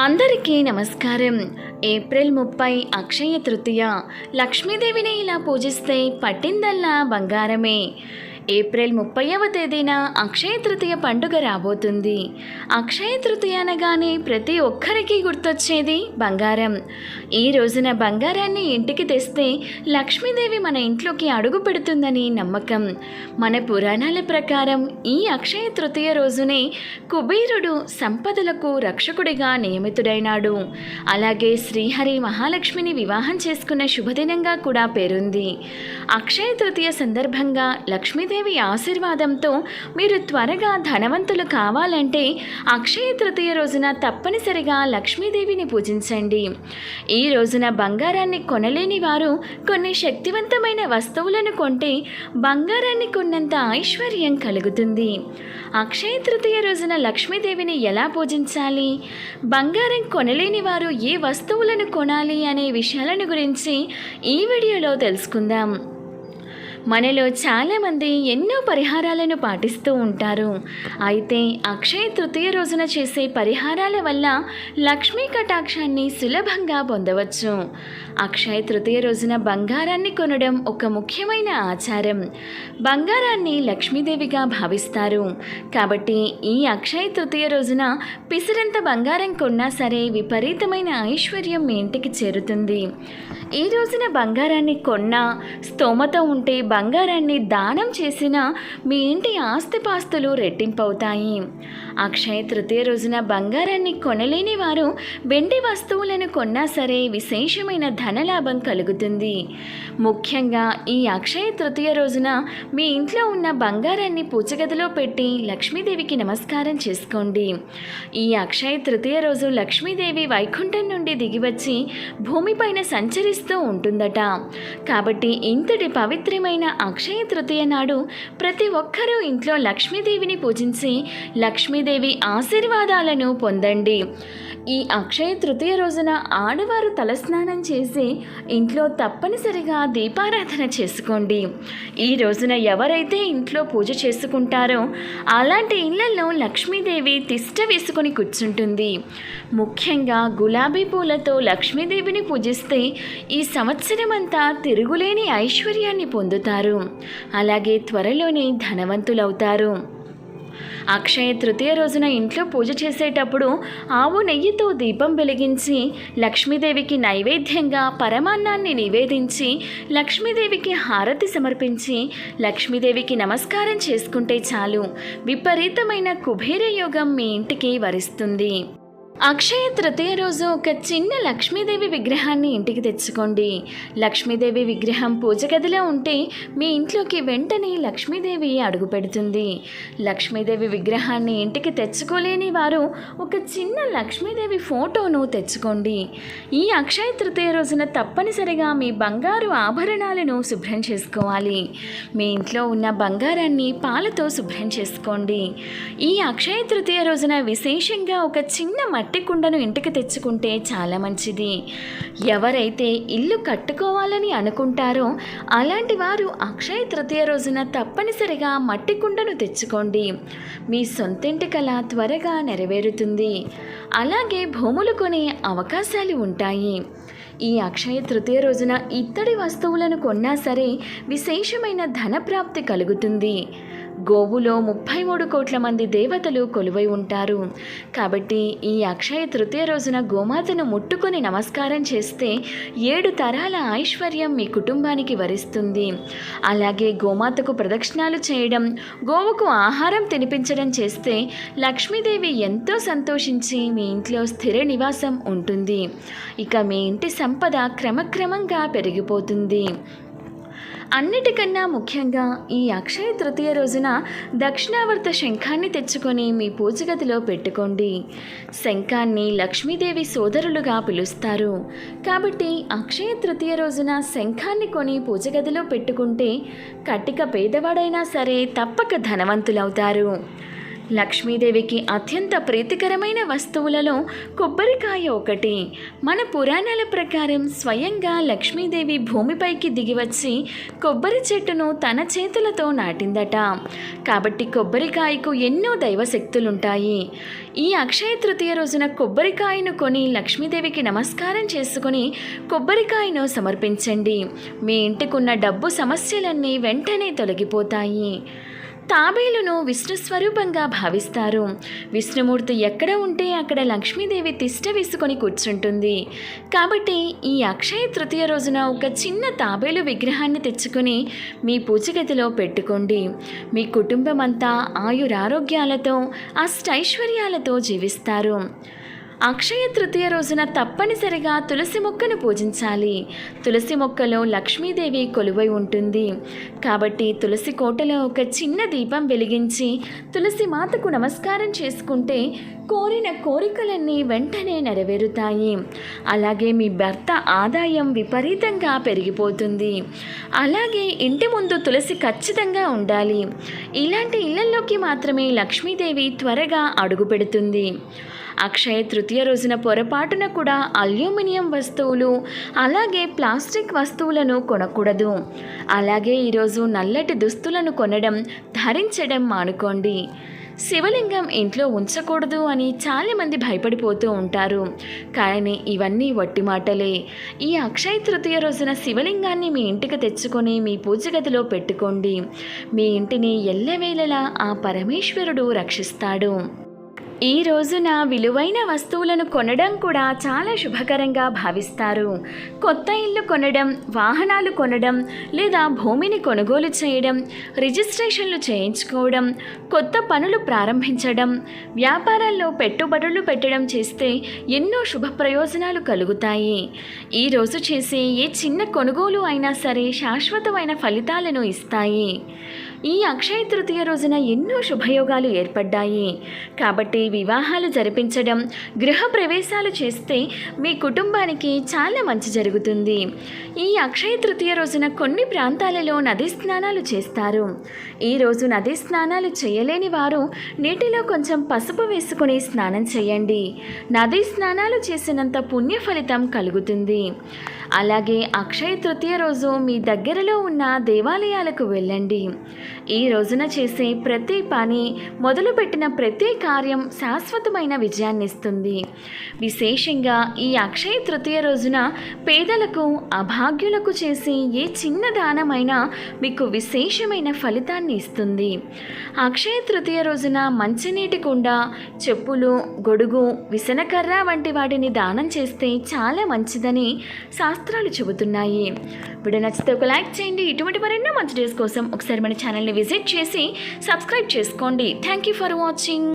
అందరికీ నమస్కారం. ఏప్రిల్ ముప్పై అక్షయ తృతీయ. లక్ష్మీదేవిని ఇలా పూజిస్తే పట్టిందల్లా బంగారమే. ఏప్రిల్ ముప్పైవ తేదీన అక్షయ తృతీయ పండుగ రాబోతుంది. అక్షయ తృతీయ అనగానే ప్రతి ఒక్కరికి గుర్తొచ్చేది బంగారం. ఈ రోజున బంగారాన్ని ఇంటికి తెస్తే లక్ష్మీదేవి మన ఇంట్లోకి అడుగు పెడుతుందని నమ్మకం. మన పురాణాల ప్రకారం ఈ అక్షయ తృతీయ రోజునే కుబేరుడు సంపదలకు రక్షకుడిగా నియమితుడైనాడు. అలాగే శ్రీహరి మహాలక్ష్మిని వివాహం చేసుకున్న శుభదినంగా కూడా పేరుంది. అక్షయ తృతీయ సందర్భంగా లక్ష్మీదేవి ఆశీర్వాదంతో మీరు త్వరగా ధనవంతులు కావాలంటే అక్షయ తృతీయ రోజున తప్పనిసరిగా లక్ష్మీదేవిని పూజించండి. ఈ రోజున బంగారాన్ని కొనలేని వారు కొన్ని శక్తివంతమైన వస్తువులను కొంటే బంగారాన్ని కొన్నంత ఐశ్వర్యం కలుగుతుంది. అక్షయ తృతీయ రోజున లక్ష్మీదేవిని ఎలా పూజించాలి? బంగారం కొనలేని వారు ఏ వస్తువులను కొనాలి అనే విషయాలను గురించి ఈ వీడియోలో తెలుసుకుందాం. మనలో చాలామంది ఎన్నో పరిహారాలను పాటిస్తూ ఉంటారు. అయితే అక్షయ తృతీయ రోజున చేసే పరిహారాల వల్ల లక్ష్మీ కటాక్షాన్ని సులభంగా పొందవచ్చు. అక్షయ తృతీయ రోజున బంగారాన్ని కొనడం ఒక ముఖ్యమైన ఆచారం. బంగారాన్ని లక్ష్మీదేవిగా భావిస్తారు. కాబట్టి ఈ అక్షయ తృతీయ రోజున పిసిరంత బంగారం కొన్నా సరే విపరీతమైన ఐశ్వర్యం మీ ఇంటికి చేరుతుంది. ఈ రోజున బంగారాన్ని కొన్నా స్తోమత ఉంటే బంగారాన్ని దానం చేసినా మీ ఇంటి ఆస్తిపాస్తులు రెట్టింపవుతాయి. అక్షయ తృతీయ రోజున బంగారాన్ని కొనలేని వారు వెండి వస్తువులను కొన్నా సరే విశేషమైన ధనలాభం కలుగుతుంది. ముఖ్యంగా ఈ అక్షయ తృతీయ రోజున మీ ఇంట్లో ఉన్న బంగారాన్ని పూచగదిలో పెట్టి లక్ష్మీదేవికి నమస్కారం చేసుకోండి. ఈ అక్షయ తృతీయ రోజు లక్ష్మీదేవి వైకుంఠం నుండి దిగివచ్చి భూమిపైన సంచరిస్తూ ఉంటుందట. కాబట్టి ఇంతటి పవిత్రమైన అక్షయ తృతీయ నాడు ప్రతి ఒక్కరూ ఇంట్లో లక్ష్మీదేవిని పూజించి లక్ష్మీదేవి ఆశీర్వాదాలను పొందండి. ఈ అక్షయ తృతీయ రోజున ఆడవారు తలస్నానం చేసి ఇంట్లో తప్పనిసరిగా దీపారాధన చేసుకోండి. ఈ రోజున ఎవరైతే ఇంట్లో పూజ చేసుకుంటారో అలాంటి ఇళ్ళలో లక్ష్మీదేవి తిష్ట వేసుకొని కూర్చుంటుంది. ముఖ్యంగా గులాబీ పూలతో లక్ష్మీదేవిని పూజిస్తే ఈ సంవత్సరం అంతా తిరుగులేని ఐశ్వర్యాన్ని పొందుతారు. అలాగే త్వరలోనే ధనవంతులవుతారు. అక్షయ తృతీయ రోజున ఇంట్లో పూజ చేసేటప్పుడు ఆవు నెయ్యితో దీపం వెలిగించి లక్ష్మీదేవికి నైవేద్యంగా పరమాన్నాన్ని నివేదించి లక్ష్మీదేవికి హారతి సమర్పించి లక్ష్మీదేవికి నమస్కారం చేసుకుంటే చాలు. విపరీతమైన కుబేర యోగం మీ ఇంటికి వరిస్తుంది. అక్షయ తృతీయ రోజు ఒక చిన్న లక్ష్మీదేవి విగ్రహాన్ని ఇంటికి తెచ్చుకోండి. లక్ష్మీదేవి విగ్రహం పూజ గదిలో ఉంటే మీ ఇంట్లోకి వెంటనే లక్ష్మీదేవి అడుగు పెడుతుంది. లక్ష్మీదేవి విగ్రహాన్ని ఇంటికి తెచ్చుకోలేని వారు ఒక చిన్న లక్ష్మీదేవి ఫోటోను తెచ్చుకోండి. ఈ అక్షయ తృతీయ రోజున తప్పనిసరిగా మీ బంగారు ఆభరణాలను శుభ్రం చేసుకోవాలి. మీ ఇంట్లో ఉన్న బంగారాన్ని పాలతో శుభ్రం చేసుకోండి. ఈ అక్షయ తృతీయ రోజున విశేషంగా ఒక చిన్న మట్టి మట్టి కుండను ఇంటికి తెచ్చుకుంటే చాలా మంచిది. ఎవరైతే ఇల్లు కట్టుకోవాలని అనుకుంటారో అలాంటి వారు అక్షయ తృతీయ రోజున తప్పనిసరిగా మట్టి కుండను తెచ్చుకోండి. మీ సొంతింటి కళ త్వరగా నెరవేరుతుంది. అలాగే భూములు కొనే అవకాశాలు ఉంటాయి. ఈ అక్షయ తృతీయ రోజున ఇత్తడి వస్తువులను కొన్నా సరే విశేషమైన ధనప్రాప్తి కలుగుతుంది. గోవులో ముప్పై మూడు కోట్ల మంది దేవతలు కొలువై ఉంటారు. కాబట్టి ఈ అక్షయ తృతీయ రోజున గోమాతను ముట్టుకొని నమస్కారం చేస్తే ఏడు తరాల ఐశ్వర్యం మీ కుటుంబానికి వరిస్తుంది. అలాగే గోమాతకు ప్రదక్షిణాలు చేయడం గోవుకు ఆహారం తినిపించడం చేస్తే లక్ష్మీదేవి ఎంతో సంతోషించి మీ ఇంట్లో స్థిర నివాసం ఉంటుంది. ఇక మీ ఇంటి సంపద క్రమక్రమంగా పెరిగిపోతుంది. అన్నిటికన్నా ముఖ్యంగా ఈ అక్షయ తృతీయ రోజున దక్షిణావర్త శంఖాన్ని తెచ్చుకొని మీ పూజగదిలో పెట్టుకోండి. శంఖాన్ని లక్ష్మీదేవి సోదరులుగా పిలుస్తారు. కాబట్టి అక్షయ తృతీయ రోజున శంఖాన్ని కొని పూజగదిలో పెట్టుకుంటే కట్టిక పేదవాడైనా సరే తప్పక ధనవంతులవుతారు. లక్ష్మీదేవికి అత్యంత ప్రీతికరమైన వస్తువులలో కొబ్బరికాయ ఒకటి. మన పురాణాల ప్రకారం స్వయంగా లక్ష్మీదేవి భూమిపైకి దిగివచ్చి కొబ్బరి చెట్టును తన చేతులతో నాటిందట. కాబట్టి కొబ్బరికాయకు ఎన్నో దైవశక్తులుంటాయి. ఈ అక్షయ తృతీయ రోజున కొబ్బరికాయను కొని లక్ష్మీదేవికి నమస్కారం చేసుకుని కొబ్బరికాయను సమర్పించండి. మీ ఇంటికున్న డబ్బు సమస్యలన్నీ వెంటనే తొలగిపోతాయి. తాబేలును విష్ణు స్వరూపంగా భావిస్తారు. విష్ణుమూర్తి ఎక్కడ ఉంటే అక్కడ లక్ష్మీదేవి తిష్ట వేసుకొని కూర్చుంటుంది. కాబట్టి ఈ అక్షయ తృతీయ రోజున ఒక చిన్న తాబేలు విగ్రహాన్ని తెచ్చుకొని మీ పూజగదిలో పెట్టుకోండి. మీ కుటుంబం అంతా ఆయురారోగ్యాలతో అష్టైశ్వర్యాలతో జీవిస్తారు. అక్షయ తృతీయ రోజున తప్పనిసరిగా తులసి మొక్కను పూజించాలి. తులసి మొక్కలో లక్ష్మీదేవి కొలువై ఉంటుంది. కాబట్టి తులసి కోటలో ఒక చిన్న దీపం వెలిగించి తులసి మాతకు నమస్కారం చేసుకుంటే కోరిన కోరికలన్నీ వెంటనే నెరవేరుతాయి. అలాగే మీ భర్త ఆదాయం విపరీతంగా పెరిగిపోతుంది. అలాగే ఇంటి ముందు తులసి ఖచ్చితంగా ఉండాలి. ఇలాంటి ఇళ్ళలోకి మాత్రమే లక్ష్మీదేవి త్వరగా అడుగు పెడుతుంది. అక్షయ తృతీయ రోజున పొరపాటున కూడా అల్యూమినియం వస్తువులు అలాగే ప్లాస్టిక్ వస్తువులను కొనకూడదు. అలాగే ఈరోజు నల్లటి దుస్తులను కొనడం ధరించడం మానుకోండి. శివలింగం ఇంట్లో ఉంచకూడదు అని చాలామంది భయపడిపోతూ ఉంటారు. కానీ ఇవన్నీ వట్టి మాటలే. ఈ అక్షయ తృతీయ రోజున శివలింగాన్ని మీ ఇంటికి తెచ్చుకొని మీ పూజ గదిలో పెట్టుకోండి. మీ ఇంటిని ఎల్లవేళలా ఆ పరమేశ్వరుడు రక్షిస్తాడు. ఈ రోజున విలువైన వస్తువులను కొనడం కూడా చాలా శుభకరంగా భావిస్తారు. కొత్త ఇల్లు కొనడం వాహనాలు కొనడం లేదా భూమిని కొనుగోలు చేయడం రిజిస్ట్రేషన్లు చేయించుకోవడం కొత్త పనులు ప్రారంభించడం వ్యాపారాల్లో పెట్టుబడులు పెట్టడం చేస్తే ఎన్నో శుభ ప్రయోజనాలు కలుగుతాయి. ఈ రోజు చేసే ఏ చిన్న కొనుగోలు అయినా సరే శాశ్వతమైన ఫలితాలను ఇస్తాయి. ఈ అక్షయ తృతీయ రోజున ఎన్నో శుభయోగాలు ఏర్పడ్డాయి. కాబట్టి వివాహాలు జరిపించడం గృహ ప్రవేశాలు చేస్తే మీ కుటుంబానికి చాలా మంచి జరుగుతుంది. ఈ అక్షయ తృతీయ రోజున కొన్ని ప్రాంతాలలో నది స్నానాలు చేస్తారు. ఈరోజు నది స్నానాలు చేయలేని వారు నీటిలో కొంచెం పసుపు వేసుకుని స్నానం చేయండి. నది స్నానాలు చేసినంత పుణ్య ఫలితం కలుగుతుంది. అలాగే అక్షయ తృతీయ రోజు మీ దగ్గరలో ఉన్న దేవాలయాలకు వెళ్ళండి. ఈ రోజున చేసే ప్రతి పని మొదలుపెట్టిన ప్రతి కార్యం శాశ్వతమైన విజయాన్ని ఇస్తుంది విశేషంగా ఈ అక్షయ తృతీయ రోజున పేదలకు అభాగ్యులకు చేసే ఏ చిన్న దానమైనా మీకు విశేషమైన ఫలితాన్ని ఇస్తుంది. అక్షయ తృతీయ రోజున మంచినీటి కుండ చెప్పులు గొడుగు విసనకర్ర వంటి వాటిని దానం చేస్తే చాలా మంచిదని శాస్త్రాలు చెబుతున్నాయి. వీడియో నచ్చితే ఒక లైక్ చేయండి. ఇటువంటి మరెన్నో మంచి డేస్ కోసం ఒకసారి మన ఛానల్ని విజిట్ చేసి సబ్స్క్రైబ్ చేసుకోండి. Thank you for watching